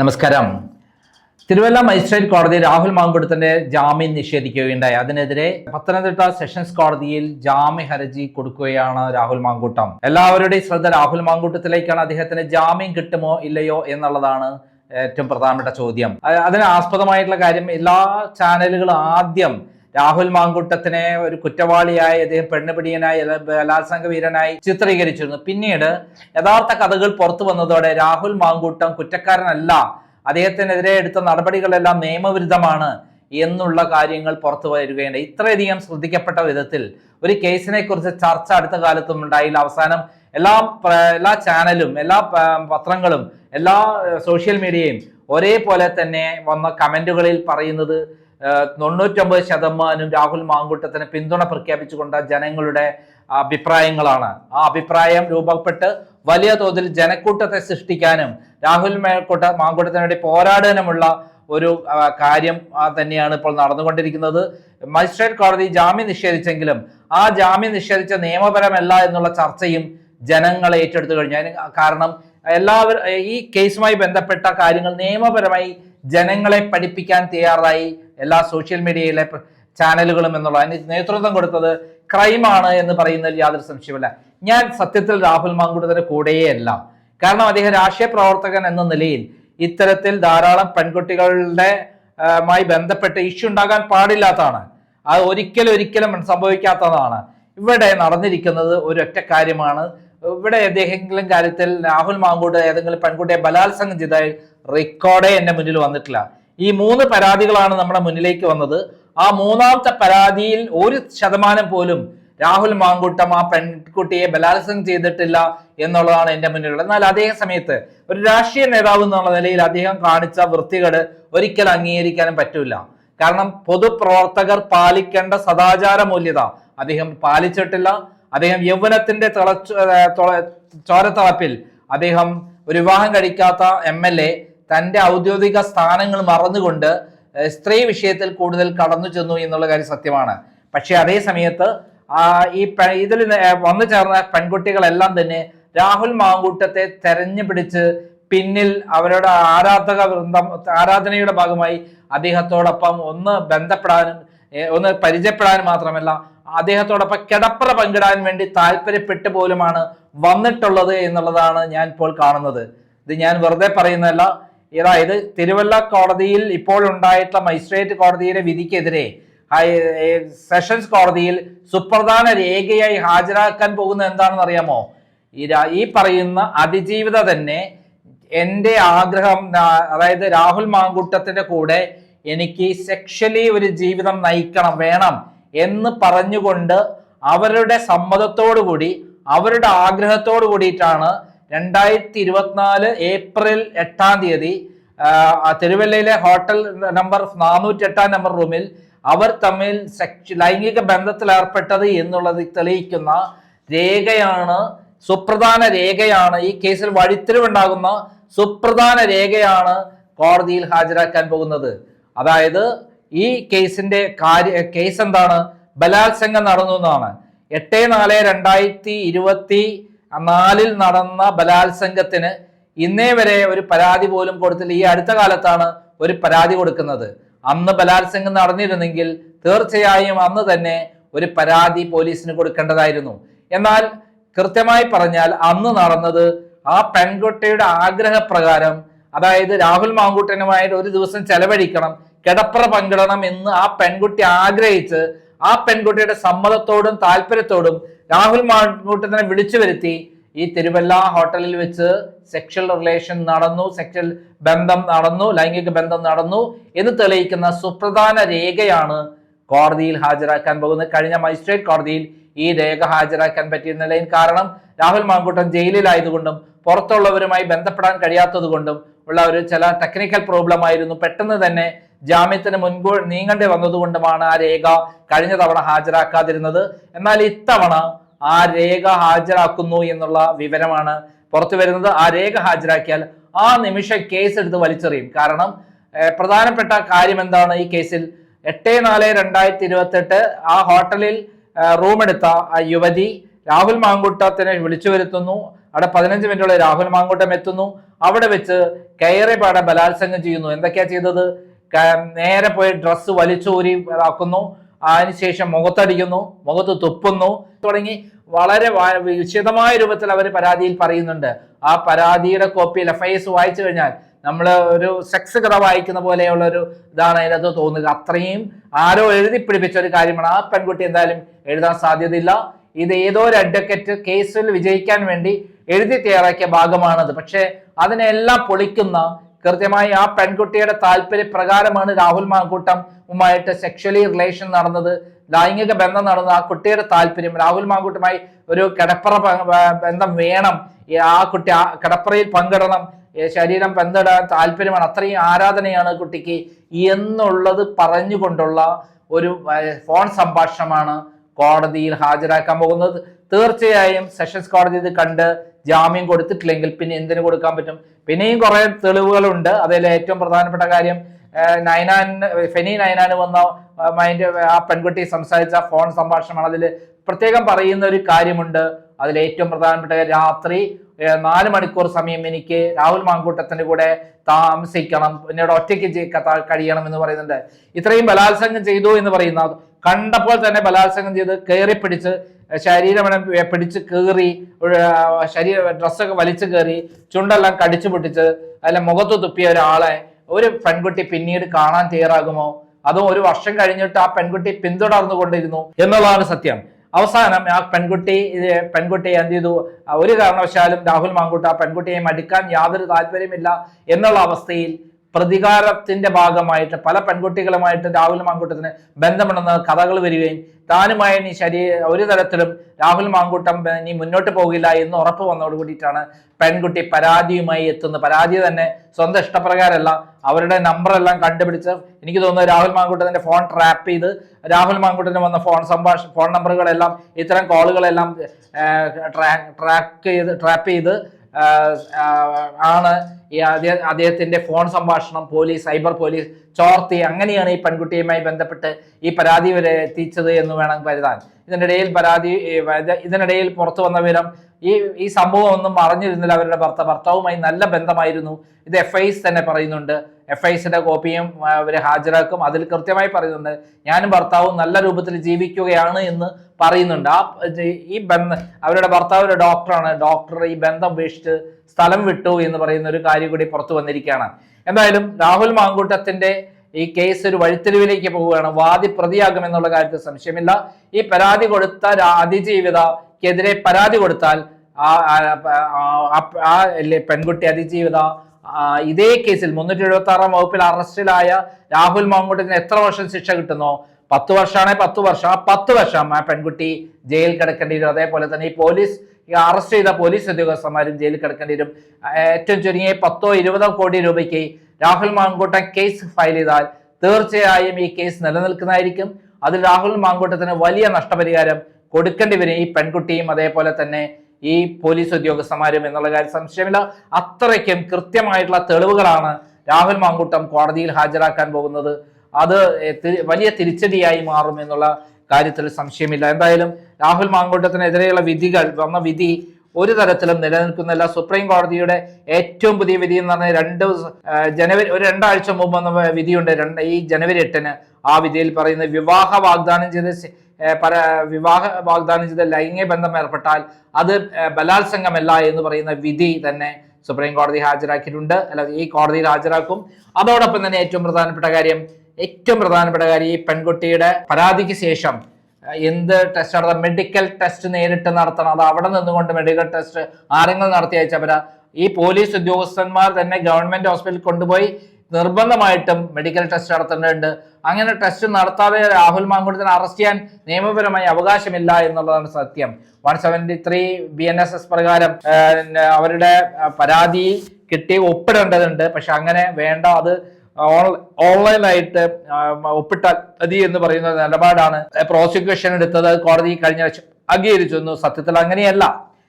നമസ്കാരം. തിരുവല്ല മജിസ്ട്രേറ്റ് കോടതി രാഹുൽ മാങ്കുടത്തിന്റെ ജാമ്യം നിഷേധിക്കുകയുണ്ടായി. അതിനെതിരെ പത്തനംതിട്ട സെഷൻസ് കോടതിയിൽ ജാമ്യ ഹർജി കൊടുക്കുകയാണ് രാഹുൽ മാങ്കൂട്ടം. എല്ലാവരുടെയും ശ്രദ്ധ രാഹുൽ മാങ്കൂട്ടത്തിലേക്കാണ്. അദ്ദേഹത്തിന് ജാമ്യം കിട്ടുമോ ഇല്ലയോ എന്നുള്ളതാണ് ഏറ്റവും പ്രധാനപ്പെട്ട ചോദ്യം. അതിന് ആസ്പദമായിട്ടുള്ള കാര്യം എല്ലാ ചാനലുകളും ആദ്യം രാഹുൽ മാങ്കുട്ടത്തിനെ ഒരു കുറ്റവാളിയായി അദ്ദേഹം പെണ്ണുപിടിയനായി ബലാത്സംഗ വീരനായി ചിത്രീകരിച്ചിരുന്നു. പിന്നീട് യഥാർത്ഥ കഥകൾ പുറത്തു വന്നതോടെ രാഹുൽ മാങ്കൂട്ടം കുറ്റക്കാരനല്ല. അദ്ദേഹത്തിനെതിരെ എടുത്ത നടപടികളെല്ലാം നിയമവിരുദ്ധമാണ് എന്നുള്ള കാര്യങ്ങൾ പുറത്തു വരികയാണ് ഇത്രയധികം ശ്രദ്ധിക്കപ്പെട്ട വിധത്തിൽ ഒരു കേസിനെ കുറിച്ച് ചർച്ച അടുത്ത കാലത്തും ഉണ്ടായില്ല. അവസാനം എല്ലാ എല്ലാ ചാനലും എല്ലാ പത്രങ്ങളും എല്ലാ സോഷ്യൽ മീഡിയയും ഒരേപോലെ തന്നെ വന്ന കമന്റുകളിൽ പറയുന്നത് തൊണ്ണൂറ്റൊമ്പത് ശതമാനം രാഹുൽ മാങ്കൂട്ടത്തിന് പിന്തുണ പ്രഖ്യാപിച്ചുകൊണ്ട് ജനങ്ങളുടെ അഭിപ്രായങ്ങളാണ്. ആ അഭിപ്രായം രൂപപ്പെട്ട് വലിയ തോതിൽ ജനക്കൂട്ടത്തെ സൃഷ്ടിക്കാനും രാഹുൽ മേൽക്കൂട്ട മാങ്കൂട്ടത്തിന് വേണ്ടി പോരാടാനുമുള്ള ഒരു കാര്യം തന്നെയാണ് ഇപ്പോൾ നടന്നുകൊണ്ടിരിക്കുന്നത്. മജിസ്ട്രേറ്റ് കോടതി ജാമ്യം നിഷേധിച്ചെങ്കിലും ആ ജാമ്യം നിഷേധിച്ച നിയമപരമല്ല എന്നുള്ള ചർച്ചയും ജനങ്ങൾ ഏറ്റെടുത്തു കഴിഞ്ഞു. കാരണം എല്ലാവരും ഈ കേസുമായി ബന്ധപ്പെട്ട കാര്യങ്ങൾ നിയമപരമായി ജനങ്ങളെ പഠിപ്പിക്കാൻ തയ്യാറായി. എല്ലാ സോഷ്യൽ മീഡിയയിലെ ചാനലുകളും എന്നുള്ള അതിന് നേതൃത്വം കൊടുത്തത് ക്രൈമാണ് എന്ന് പറയുന്നതിൽ യാതൊരു സംശയമില്ല ഞാൻ സത്യത്തിൽ രാഹുൽ മാങ്കുടത്തിന്റെ കൂടെയേ അല്ല. കാരണം അദ്ദേഹം രാഷ്ട്രീയ പ്രവർത്തകൻ എന്ന നിലയിൽ ഇത്തരത്തിൽ ധാരാളം പെൺകുട്ടികളുടെ മായി ബന്ധപ്പെട്ട് ഇഷ്യൂ ഉണ്ടാകാൻ പാടില്ലാത്തതാണ്. അത് ഒരിക്കലും ഒരിക്കലും സംഭവിക്കാത്തതാണ്. ഇവിടെ നടന്നിരിക്കുന്നത് ഒരൊറ്റ കാര്യമാണ്. ഇവിടെ ഏതെങ്കിലും കാര്യത്തിൽ രാഹുൽ മാങ്കൂട് ഏതെങ്കിലും പെൺകുട്ടിയെ ബലാത്സംഗം ചെയ്താൽ റെക്കോർഡേ എന്റെ മുന്നിൽ വന്നിട്ടില്ല. ഈ മൂന്ന് പരാതികളാണ് നമ്മുടെ മുന്നിലേക്ക് വന്നത്. ആ മൂന്നാമത്തെ പരാതിയിൽ ഒരു ശതമാനം പോലും രാഹുൽ മാങ്കുട്ടം ആ പെൺകുട്ടിയെ ബലാത്സംഗം ചെയ്തിട്ടില്ല എന്നുള്ളതാണ് എന്റെ മുന്നിലുള്ളത്. എന്നാൽ അതേ സമയത്ത് ഒരു രാഷ്ട്രീയ നേതാവ് എന്നുള്ള നിലയിൽ അദ്ദേഹം കാണിച്ച വൃത്തികേട് ഒരിക്കലും അംഗീകരിക്കാനും പറ്റൂല. കാരണം പൊതുപ്രവർത്തകർ പാലിക്കേണ്ട സദാചാര മൂല്യത അദ്ദേഹം പാലിച്ചിട്ടില്ല. അദ്ദേഹം യൗവനത്തിന്റെ തിളച്ചു ചോരത്തിളപ്പിൽ അദ്ദേഹം ഒരു വിവാഹം കഴിക്കാത്ത എം എൽ എ തന്റെ ഔദ്യോഗിക സ്ഥാനങ്ങൾ മറന്നുകൊണ്ട് സ്ത്രീ വിഷയത്തിൽ കൂടുതൽ കടന്നു ചെന്നു എന്നുള്ള കാര്യം സത്യമാണ്. പക്ഷെ അതേ സമയത്ത് ഈ ഇതിൽ വന്നു ചേർന്ന പെൺകുട്ടികളെല്ലാം തന്നെ രാഹുൽ മാങ്കൂട്ടത്തെ തെരഞ്ഞു പിടിച്ച് പിന്നിൽ അവരുടെ ആരാധക വൃന്ദം ആരാധനയുടെ ഭാഗമായി അദ്ദേഹത്തോടൊപ്പം ഒന്ന് ബന്ധപ്പെടാനും ഒന്ന് പരിചയപ്പെടാനും മാത്രമല്ല അദ്ദേഹത്തോടൊപ്പം കിടപ്പറ പങ്കിടാൻ വേണ്ടി താല്പര്യപ്പെട്ട് പോലുമാണ് വന്നിട്ടുള്ളത് എന്നുള്ളതാണ് ഞാൻ ഇപ്പോൾ കാണുന്നത്. ഇത് ഞാൻ വെറുതെ പറയുന്നതല്ല അതായത് തിരുവല്ല കോടതിയിൽ ഇപ്പോൾ ഉണ്ടായിട്ടുള്ള മജിസ്ട്രേറ്റ് കോടതിയുടെ വിധിക്കെതിരെ സെഷൻസ് കോടതിയിൽ സുപ്രധാന രേഖയായി ഹാജരാക്കാൻ പോകുന്ന എന്താണെന്ന് അറിയാമോ? ഈ പറയുന്ന അതിജീവിത തന്നെ എന്റെ ആഗ്രഹം അതായത് രാഹുൽ മാങ്കൂട്ടത്തിന്റെ കൂടെ എനിക്ക് സെക്ഷലി ഒരു ജീവിതം നയിക്കണം വേണം എന്ന് പറഞ്ഞുകൊണ്ട് അവരുടെ സമ്മതത്തോടു കൂടി അവരുടെ ആഗ്രഹത്തോടു കൂടിയിട്ടാണ് രണ്ടായിരത്തി ഇരുപത്തിനാല് ഏപ്രിൽ എട്ടാം തീയതി തിരുവല്ലയിലെ ഹോട്ടൽ നമ്പർ നാനൂറ്റി എട്ടാം നമ്പർ റൂമിൽ അവർ തമ്മിൽ ലൈംഗിക ബന്ധത്തിൽ ഏർപ്പെട്ടത് എന്നുള്ളത് തെളിയിക്കുന്ന രേഖയാണ് സുപ്രധാന രേഖയാണ്. ഈ കേസിൽ വഴിത്തിരിവുണ്ടാകുന്ന സുപ്രധാന രേഖയാണ് കോടതിയിൽ ഹാജരാക്കാൻ പോകുന്നത്. അതായത് ഈ കേസിന്റെ കാര്യ കേസ് എന്താണ്? ബലാത്സംഗം നടന്നു എന്നാണ്. എട്ട് നാല് രണ്ടായിരത്തി ഇരുപത്തി നാലിൽ നടന്ന ബലാത്സംഗത്തിന് ഇന്നേ വരെ ഒരു പരാതി പോലും കൊടുത്തില്ല. ഈ അടുത്ത കാലത്താണ് ഒരു പരാതി കൊടുക്കുന്നത്. അന്ന് ബലാത്സംഗം നടന്നിരുന്നെങ്കിൽ തീർച്ചയായും അന്ന് തന്നെ ഒരു പരാതി പോലീസിന് കൊടുക്കേണ്ടതായിരുന്നു. എന്നാൽ കൃത്യമായി പറഞ്ഞാൽ അന്ന് നടന്നത് ആ പെൺകുട്ടിയുടെ ആഗ്രഹപ്രകാരം അതായത് രാഹുൽ മാങ്കൂട്ടനുമായിട്ട് ഒരു ദിവസം ചെലവഴിക്കണം കിടപ്പറ പങ്കിടണം എന്ന് ആ പെൺകുട്ടി ആഗ്രഹിച്ച് ആ പെൺകുട്ടിയുടെ സമ്മതത്തോടും താല്പര്യത്തോടും രാഹുൽ മാങ്കൂട്ടത്തിനെ വിളിച്ചു വരുത്തി ഈ തിരുവല്ല ഹോട്ടലിൽ വെച്ച് സെക്ഷൽ റിലേഷൻ നടന്നു സെക്ഷൽ ബന്ധം നടന്നു ലൈംഗിക ബന്ധം നടന്നു എന്ന് തെളിയിക്കുന്ന സുപ്രധാന രേഖയാണ് കോടതിയിൽ ഹാജരാക്കാൻ പോകുന്നത്. കഴിഞ്ഞ മജിസ്ട്രേറ്റ് കോടതിയിൽ ഈ രേഖ ഹാജരാക്കാൻ പറ്റിയിരുന്നില്ല കാരണം രാഹുൽ മാങ്കൂട്ടം ജയിലിലായതുകൊണ്ടും പുറത്തുള്ളവരുമായി ബന്ധപ്പെടാൻ കഴിയാത്തതുകൊണ്ടും ഉള്ള ഒരു ചില ടെക്നിക്കൽ പ്രോബ്ലം ആയിരുന്നു. പെട്ടെന്ന് തന്നെ ജാമ്യത്തിന് മുൻപ് നീങ്ങേണ്ടി വന്നതുകൊണ്ടുമാണ് ആ രേഖ കഴിഞ്ഞ തവണ ഹാജരാക്കാതിരുന്നത്. എന്നാൽ ഇത്തവണ ആ രേഖ ഹാജരാക്കുന്നു എന്നുള്ള വിവരമാണ് പുറത്തു വരുന്നത്. ആ രേഖ ഹാജരാക്കിയാൽ ആ നിമിഷം കേസ് എടുത്ത് വലിച്ചെറിയും. കാരണം പ്രധാനപ്പെട്ട കാര്യം എന്താണ്? ഈ കേസിൽ എട്ട് നാല് രണ്ടായിരത്തി ഇരുപത്തെട്ട് ആ ഹോട്ടലിൽ റൂമെടുത്ത ആ യുവതി രാഹുൽ മാങ്കുട്ടത്തിനെ വിളിച്ചു വരുത്തുന്നു. അവിടെ പതിനഞ്ച് മിനിറ്റോളം രാഹുൽ മാങ്കൂട്ടം എത്തുന്നു. അവിടെ വെച്ച് കയറി പാടെ ബലാത്സംഗം ചെയ്യുന്നു. എന്തൊക്കെയാ ചെയ്തത്? നേരെ പോയി ഡ്രസ്സ് വലിച്ചൂരി ഇതാക്കുന്നു. അതിനുശേഷം മുഖത്തടിക്കുന്നു മുഖത്ത് തുപ്പുന്നു. തുടങ്ങി വളരെ വിശദമായ രൂപത്തിൽ അവർ പരാതിയിൽ പറയുന്നുണ്ട്. ആ പരാതിയുടെ കോപ്പി എഫ് ഐ എസ് വായിച്ചു കഴിഞ്ഞാൽ നമ്മൾ ഒരു സെക്സ് കഥ വായിക്കുന്ന പോലെയുള്ള ഒരു ഇതാണ് അതിനകത്ത് തോന്നുക. അത്രയും ആരോ എഴുതി പിടിപ്പിച്ച ഒരു കാര്യമാണ്. ആ പെൺകുട്ടി എന്തായാലും എഴുതാൻ സാധ്യതയില്ല. ഇത് ഏതോ ഒരു അഡ്വക്കറ്റ് കേസിൽ വിജയിക്കാൻ വേണ്ടി എഴുതി തയ്യാറാക്കിയ ഭാഗമാണത്. പക്ഷേ അതിനെല്ലാം പൊളിക്കുന്ന കൃത്യമായി ആ പെൺകുട്ടിയുടെ താല്പര്യ പ്രകാരമാണ് രാഹുൽ മാങ്കൂട്ടമുമായിട്ട് സെക്ഷലി റിലേഷൻ നടന്നത്. ലൈംഗിക ബന്ധം നടന്നത്. ആ കുട്ടിയുടെ താല്പര്യം രാഹുൽ മാങ്കൂട്ടുമായി ഒരു കിടപ്പറ ബന്ധം വേണം. ആ കുട്ടി ആ കിടപ്പറയിൽ പങ്കിടണം. ശരീരം ബന്ധിടാൻ താല്പര്യമാണ്. അത്രയും ആരാധനയാണ് കുട്ടിക്ക്. എന്നുള്ളത് പറഞ്ഞുകൊണ്ടുള്ള ഒരു ഫോൺ സംഭാഷണമാണ് കോടതിയിൽ ഹാജരാക്കാൻ പോകുന്നത്. തീർച്ചയായും സെഷൻസ് കോടതി ഇത് കണ്ട് ജാമ്യം കൊടുത്തിട്ടില്ലെങ്കിൽ പിന്നെ എന്തിനു കൊടുക്കാൻ പറ്റും? പിന്നെയും കുറെ തെളിവുകളുണ്ട്. അതിൽ ഏറ്റവും പ്രധാനപ്പെട്ട കാര്യം നൈനാൻ ഫെനി നൈനാന് വന്ന മൈൻഡ് ആ പെൺകുട്ടി സംസാരിച്ച ഫോൺ സംഭാഷണമാണ്. അതിൽ പ്രത്യേകം പറയുന്ന ഒരു കാര്യമുണ്ട്. അതിൽ ഏറ്റവും പ്രധാനപ്പെട്ട രാത്രി നാല് മണിക്കൂർ സമയം എനിക്ക് രാഹുൽ മാങ്കൂട്ടത്തിന്റെ കൂടെ താമസിക്കണം. പിന്നീട് ഒറ്റയ്ക്ക് കഴിയണം എന്ന് പറയുന്നുണ്ട്. ഇത്രയും ബലാത്സംഗം ചെയ്തു എന്ന് പറയുന്ന കണ്ടപ്പോൾ തന്നെ ബലാത്സംഗം ചെയ്ത് കയറി പിടിച്ച് ശരീരം പിടിച്ച് കീറി ശരീര ഡ്രസ്സൊക്കെ വലിച്ചു കയറി ചുണ്ടെല്ലാം കടിച്ചു പൊട്ടിച്ച് അല്ല മുഖത്ത് തുപ്പിയ ഒരാളെ ഒരു പെൺകുട്ടി പിന്നീട് കാണാൻ തയ്യാറാകുമോ? അതും ഒരു വർഷം കഴിഞ്ഞിട്ട് ആ പെൺകുട്ടി പിന്തുടർന്നു കൊണ്ടിരുന്നു എന്നുള്ളതാണ് സത്യം. അവസാനം ആ പെൺകുട്ടി പെൺകുട്ടിയെ പെൺകുട്ടി എന്ത് ചെയ്തു? ഒരു കാരണവശാലും രാഹുൽ മാങ്കൂട്ട് ആ പെൺകുട്ടിയെ മടിക്കാൻ യാതൊരു താല്പര്യമില്ല എന്നുള്ള അവസ്ഥയിൽ പ്രതികാരത്തിന്റെ ഭാഗമായിട്ട് പല പെൺകുട്ടികളുമായിട്ട് രാഹുൽ മാങ്കൂട്ടത്തിന് ബന്ധമുണ്ടെന്ന് കഥകൾ വരികയും താനുമായി ഇനി ശരീര ഒരു തരത്തിലും രാഹുൽ മാങ്കൂട്ടം ഇനി മുന്നോട്ട് പോകില്ല എന്ന് ഉറപ്പ് വന്നതോട് കൂടിയിട്ടാണ് പെൺകുട്ടി പരാതിയുമായി എത്തുന്നത്. പരാതി തന്നെ സ്വന്തം ഇഷ്ടപ്രകാരമല്ല. അവരുടെ നമ്പറെല്ലാം കണ്ടുപിടിച്ച് എനിക്ക് തോന്നുന്നു രാഹുൽ മാങ്കുട്ടത്തിന്റെ ഫോൺ ട്രാപ്പ് ചെയ്ത് രാഹുൽ മാങ്കൂട്ടന് വന്ന ഫോൺ സംഭാഷ ഫോൺ നമ്പറുകളെല്ലാം ഇത്തരം കോളുകളെല്ലാം ട്രാക്ക് ചെയ്ത് ട്രാപ്പ് ചെയ്ത് ആണ് ഈ അദ്ദേഹം അദ്ദേഹത്തിന്റെ ഫോൺ സംഭാഷണം പോലീസ് സൈബർ പോലീസ് ചോർത്തി അങ്ങനെയാണ് ഈ പെൺകുട്ടിയുമായി ബന്ധപ്പെട്ട് ഈ പരാതി വരെ എത്തിച്ചത് എന്ന് വേണം കരുതാൻ. ഇതിനിടയിൽ പരാതി ഇതിനിടയിൽ പുറത്തു വന്ന വിവരം ഈ ഈ സംഭവം ഒന്നും അറിഞ്ഞിരുന്നില്ല. അവരുടെ ഭർത്ത ഭർത്താവുമായി നല്ല ബന്ധമായിരുന്നു. ഇത് എഫ് ഐസ് തന്നെ പറയുന്നുണ്ട്. എഫ് ഐസിന്റെ കോപ്പിയും അവർ ഹാജരാക്കും. അതിൽ കൃത്യമായി പറയുന്നുണ്ട് ഞാനും ഭർത്താവും നല്ല രൂപത്തിൽ ജീവിക്കുകയാണ് എന്ന് പറയുന്നുണ്ട്. ആ ഈ ബന്ധം അവരുടെ ഭർത്താവ് ഒരു ഡോക്ടറാണ്. ഡോക്ടർ ഈ ബന്ധം ഉപേക്ഷിച്ച് സ്ഥലം വിട്ടു എന്ന് പറയുന്ന ഒരു കാര്യം കൂടി പുറത്തു വന്നിരിക്കുകയാണ്. എന്തായാലും രാഹുൽ മാങ്കൂട്ടത്തിന്റെ ഈ കേസ് ഒരു വഴിത്തിരിവിലേക്ക് പോവുകയാണ്. വാദി പ്രതിയാകും എന്നുള്ള കാര്യത്തിൽ സംശയമില്ല. ഈ പരാതി കൊടുത്ത അതിജീവിതക്കെതിരെ പരാതി കൊടുത്താൽ ആ പെൺകുട്ടി അതിജീവിത ഇതേ കേസിൽ മുന്നൂറ്റി എഴുപത്തി ആറാം വകുപ്പിൽ അറസ്റ്റിലായ രാഹുൽ മാങ്കൂട്ടത്തിന് എത്ര വർഷം ശിക്ഷ കിട്ടുന്നോ? പത്ത് വർഷമാണെ പത്ത് വർഷം. ആ പത്ത് വർഷം ആ പെൺകുട്ടി ജയിൽ കിടക്കേണ്ടി വരും. അതേപോലെ തന്നെ ഈ പോലീസ് ഈ അറസ്റ്റ് ചെയ്ത പോലീസ് ഉദ്യോഗസ്ഥന്മാരും ജയിലിൽ കിടക്കേണ്ടി വരും. ഏറ്റവും ചുരുങ്ങിയ പത്തോ ഇരുപതോ കോടി രൂപയ്ക്ക് രാഹുൽ മാങ്കൂട്ടൻ കേസ് ഫയൽ ചെയ്താൽ തീർച്ചയായും ഈ കേസ് നിലനിൽക്കുന്നതായിരിക്കും. അതിൽ രാഹുൽ മാങ്കൂട്ടത്തിന് വലിയ നഷ്ടപരിഹാരം കൊടുക്കേണ്ടി വരും ഈ പെൺകുട്ടിയും. അതേപോലെ തന്നെ ഈ പോലീസ് ഉദ്യോഗസ്ഥന്മാരും എന്നുള്ള കാര്യം സംശയമില്ല. അത്രയ്ക്കും കൃത്യമായിട്ടുള്ള തെളിവുകളാണ് രാഹുൽ മാങ്കൂട്ടം കോടതിയിൽ ഹാജരാക്കാൻ പോകുന്നത്. അത് വലിയ തിരിച്ചടിയായി മാറും എന്നുള്ള കാര്യത്തിൽ സംശയമില്ല. എന്തായാലും രാഹുൽ മാങ്കൂട്ടത്തിനെതിരെയുള്ള വിധികൾ വന്ന വിധി ഒരു തരത്തിലും നിലനിൽക്കുന്നില്ല. സുപ്രീം കോടതിയുടെ ഏറ്റവും പുതിയ വിധി എന്ന് പറഞ്ഞാൽ രണ്ട് ജനുവരി ഒരു രണ്ടാഴ്ച മുമ്പ് വന്ന വിധിയുണ്ട്. രണ്ട് ഈ ജനുവരി എട്ടിന് ആ വിധിയിൽ പറയുന്ന വിവാഹ വാഗ്ദാനം ചെയ്ത പര വിവാഹ വാഗ്ദാനം ചെയ്ത ലൈംഗിക ബന്ധം ഏർപ്പെട്ടാൽ അത് ബലാത്സംഗമല്ല എന്ന് പറയുന്ന വിധി തന്നെ സുപ്രീം കോടതി ഹാജരാക്കിയിട്ടുണ്ട്. അല്ല ഈ കോടതിയിൽ ഹാജരാക്കും. അതോടൊപ്പം തന്നെ ഏറ്റവും പ്രധാനപ്പെട്ട കാര്യം ഏറ്റവും പ്രധാനപ്പെട്ട കാര്യം ഈ പെൺകുട്ടിയുടെ പരാതിക്ക് ശേഷം എന്ത് ടെസ്റ്റ് നടത്താം മെഡിക്കൽ ടെസ്റ്റ് നേരിട്ട് നടത്തണം. അത് അവിടെ നിന്നുകൊണ്ട് മെഡിക്കൽ ടെസ്റ്റ് ആരെങ്കിലും നടത്തി അയച്ചവരാ ഈ പോലീസ് ഉദ്യോഗസ്ഥന്മാർ തന്നെ ഗവൺമെന്റ് ഹോസ്പിറ്റലിൽ കൊണ്ടുപോയി നിർബന്ധമായിട്ടും മെഡിക്കൽ ടെസ്റ്റ് നടത്തേണ്ടതുണ്ട്. അങ്ങനെ ടെസ്റ്റ് നടത്താതെ രാഹുൽ മാങ്കുടത്തിനെ അറസ്റ്റ് ചെയ്യാൻ നിയമപരമായി അവകാശമില്ല എന്നുള്ളതാണ് സത്യം. One seventy three B N S S പ്രകാരം അവരുടെ പരാതി കിട്ടി ഒപ്പിടേണ്ടതുണ്ട്. പക്ഷെ അങ്ങനെ വേണ്ട. അത് ഓൺലൈനായിട്ട് ഒപ്പിട്ടാൽ മതി എന്ന് പറയുന്ന നിലപാടാണ്. പ്രോസിക്യൂഷൻ എടുത്തത് കോടതി കഴിഞ്ഞ അംഗീകരിച്ചു എന്ന് സത്യത്തിൽ അങ്ങനെയല്ല.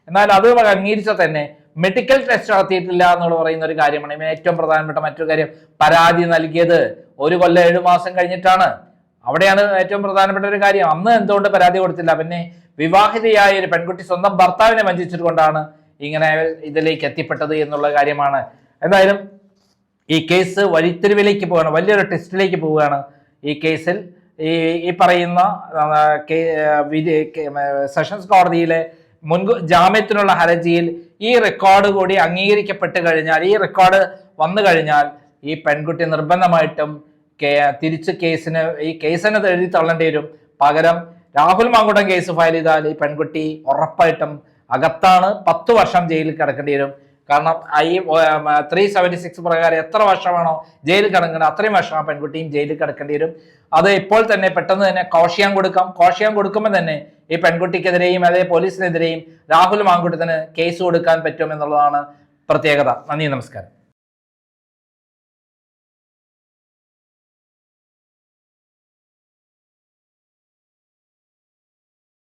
എന്നാൽ അത് അംഗീകരിച്ച തന്നെ മെഡിക്കൽ ടെസ്റ്റ് നടത്തിയിട്ടില്ല എന്നുള്ള പറയുന്ന ഒരു കാര്യമാണ്. ഏറ്റവും പ്രധാനപ്പെട്ട മറ്റൊരു കാര്യം പരാതി നൽകിയത് ഒരു കൊല്ലം ഏഴു മാസം കഴിഞ്ഞിട്ടാണ്. അവിടെയാണ് ഏറ്റവും പ്രധാനപ്പെട്ട ഒരു കാര്യം. അന്ന് എന്തുകൊണ്ട് പരാതി കൊടുത്തില്ല? പിന്നെ വിവാഹിതയായ ഒരു പെൺകുട്ടി സ്വന്തം ഭർത്താവിനെ വഞ്ചിച്ചിട്ടുകൊണ്ടാണ് ഇങ്ങനെ ഇതിലേക്ക് എത്തിപ്പെട്ടത് എന്നുള്ള കാര്യമാണ്. എന്തായാലും ഈ കേസ് വഴിത്തിരിവിലേക്ക് പോവുകയാണ് വലിയൊരു ടെസ്റ്റിലേക്ക് പോവുകയാണ് ഈ കേസിൽ. ഈ ഈ പറയുന്ന സെഷൻസ് കോടതിയിലെ മുൻകൂ ജാമ്യത്തിനുള്ള ഹർജിയിൽ ഈ റെക്കോർഡ് കൂടി അംഗീകരിക്കപ്പെട്ട് കഴിഞ്ഞാൽ ഈ റെക്കോർഡ് വന്നു കഴിഞ്ഞാൽ ഈ പെൺകുട്ടി നിർബന്ധമായിട്ടും തിരിച്ച് കേസിന് ഈ കേസിന് എഴുതി തള്ളേണ്ടി വരും. പകരം രാഹുൽ മാങ്കുടം കേസ് ഫയൽ ചെയ്താൽ ഈ പെൺകുട്ടി ഉറപ്പായിട്ടും അകത്താണ് പത്ത് വർഷം ജയിലിൽ കിടക്കേണ്ടി വരും. കാരണം ഐ ത്രീ സെവന്റി സിക്സ് പ്രകാരം എത്ര വർഷമാണോ ജയിലിൽ കിടക്കുന്നത് അത്രയും വർഷം ആ പെൺകുട്ടിയും ജയിലിൽ കിടക്കേണ്ടി വരും. അത് ഇപ്പോൾ തന്നെ പെട്ടെന്ന് തന്നെ കോഷ്യാൻ കൊടുക്കാം. കോഷ്യാൻ കൊടുക്കുമ്പോൾ തന്നെ ഈ പെൺകുട്ടിക്കെതിരെയും അതേ പോലീസിനെതിരെയും രാഹുൽ മാങ്കുട്ടത്തിന് കേസ് കൊടുക്കാൻ പറ്റും എന്നുള്ളതാണ് പ്രത്യേകത. നന്ദി നമസ്കാരം.